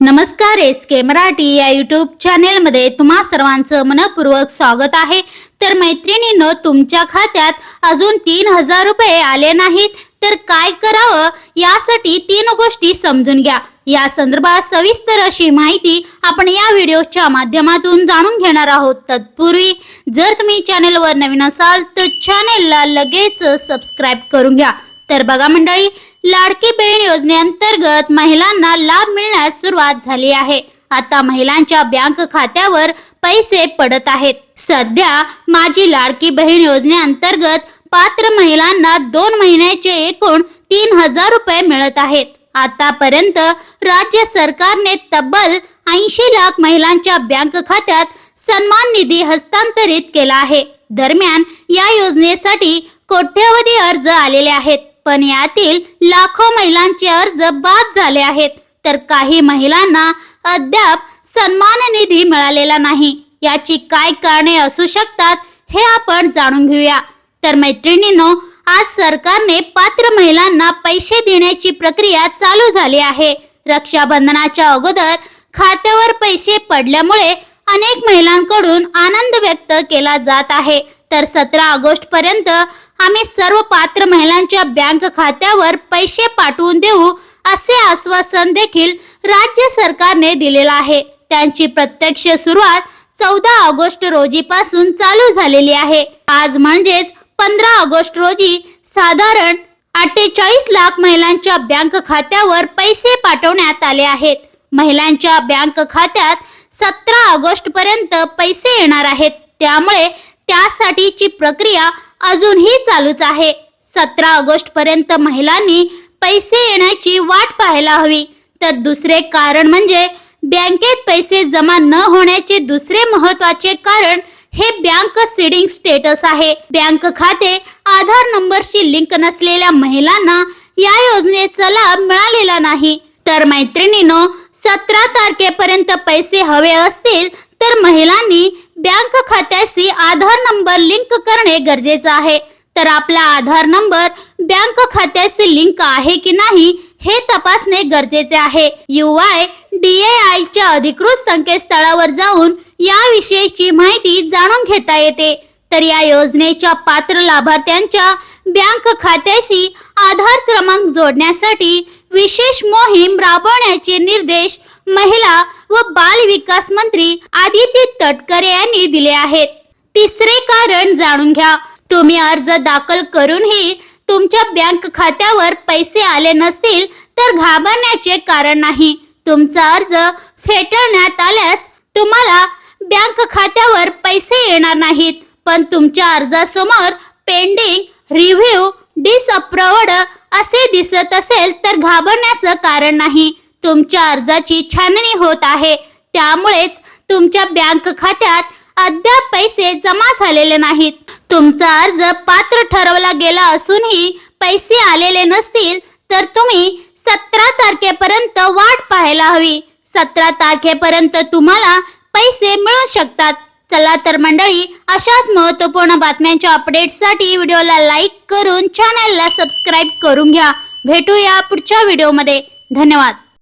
नमस्कार एस के मराठी या युट्यूब चॅनेलमध्ये तुम्हा सर्वांचं मनपूर्वक स्वागत आहे. तर मैत्रिणीनं तुमच्या खात्यात अजून तीन हजार रुपये आले नाहीत. तर काय करावं? यासाठी तीन गोष्टी समजून घ्या. या संदर्भात सविस्तर अशी माहिती आपण या व्हिडिओच्या माध्यमातून जाणून घेणार आहोत. तत्पूर्वी जर तुम्ही चॅनेलवर नवीन असाल तर चॅनेलला लगेच सबस्क्राईब करून घ्या. तर बघा मंडळी लाडकी बहीण योजनेअंतर्गत महिलांना लाभ मिळण्यास सुरुवात झाली आहे. आता महिलांच्या बँक खात्यावर पैसे पडत आहेत. सध्या माझी लाडकी बहीण योजनेअंतर्गत पात्र महिलांना दोन महिन्याचे एकूण तीन हजार रुपये मिळत आहेत. आतापर्यंत राज्य सरकारने तब्बल ऐंशी लाख महिलांच्या बँक खात्यात सन्मान निधी हस्तांतरित केला आहे. दरम्यान या योजनेसाठी कोट्यवधी अर्ज आलेले आहेत. पण यातील लाखो महिलांचे अर्ज बाद झाले आहेत. तर काही महिलांना अद्याप सन्मान निधी मिळालेला नाही. याची काय कारणे असू शकतात हे आपण जाणून घेऊया. तर मैत्रिणींनो आज सरकारने पात्र महिलांना पैसे देण्याची प्रक्रिया चालू झाली आहे. रक्षाबंधनाच्या अगोदर खात्यावर पैसे पडल्यामुळे अनेक महिलांकडून आनंद व्यक्त केला जात आहे. तर सतरा ऑगस्ट पर्यंत आम्ही सर्व पात्र महिलांच्या बँक खात्यावर पैसे पाठवून देऊ असे आश्वासन देखील राज्य सरकारने दिलेलं आहे. त्यांची प्रत्यक्ष सुरुवात चौदा ऑगस्ट रोजीपासून चालू झालेली आहे. आज म्हणजेच पंधरा ऑगस्ट रोजी साधारण अठ्ठेचाळीस लाख महिलांच्या बँक खात्यावर पैसे पाठवण्यात आले आहेत. महिलांच्या बँक खात्यात सतरा ऑगस्ट पर्यंत पैसे येणार आहेत. त्यामुळे त्यासाठीची प्रक्रिया अजूनही चालूच आहे. सतरा ऑगस्ट पर्यंत महिलांनी पैसे येण्याची वाट पाहायला हवी. तर दुसरे कारण म्हणजे बँकेत पैसे जमा न होण्याचे दुसरे महत्त्वाचे कारण हे बँक सीडिंग स्टेटस आहे. बँक खाते आधार नंबरशी लिंक नसलेल्या महिलांना या योजनेचा लाभ मिळालेला नाही. तर मैत्रिणीनो सतरा तारखेपर्यंत पैसे हवे असतील तर महिलांनी बँक खात्याशी आधार लिंक करणे गरजेचं आहे. तर आपला आधार नंबर बँक खात्याशी लिंक आहे की नाही हे तपासणे गरजेचे आहे. यू आय डी ए च्या अधिकृत संकेतस्थळावर जाऊन याविषयीची माहिती जाणून घेता येते. तर या योजनेच्या पात्र लाभार्थ्यांच्या बँक खात्याशी आधार क्रमांक जोडण्यासाठी विशेष मोहीम राबवण्याचे निर्देश महिला व बाल विकास मंत्री आदिती तटकरे यांनी दिले आहेत. तिसरे कारण जाणून घ्या. तुम्ही अर्ज दाखल करूनही तुमच्या बँक खात्यावर पैसे आले नसतील तर घाबरण्याचे कारण नाही. तुमचा अर्ज फेटाळण्यात आल्यास तुम्हाला बँक खात्यावर पैसे येणार नाहीत. पण तुमच्या अर्जासमोर पेंडिंग रिव्ह्यू डिसअप्रोव्हड असे दिसत असेल तर घाबरण्याचं कारण नाही. तुमच्या अर्जाची छाननी होत आहे. त्यामुळेच तुमच्या बँक खात्यात अद्याप पैसे जमा झालेले नाहीत. तुमचा अर्ज पात्र ठरवला गेला असूनही पैसे आलेले नसतील तर तुम्ही सतरा तारखेपर्यंत वाट पाहायला हवी. सतरा तारखेपर्यंत तुम्हाला पैसे मिळू शकतात. चला तर मंडळी अशाच महत्त्वपूर्ण बातम्यांच्या अपडेट्ससाठी व्हिडिओला लाईक करून चॅनलला सबस्क्राईब करून घ्या. भेटूया पुढच्या व्हिडिओमध्ये धन्यवाद.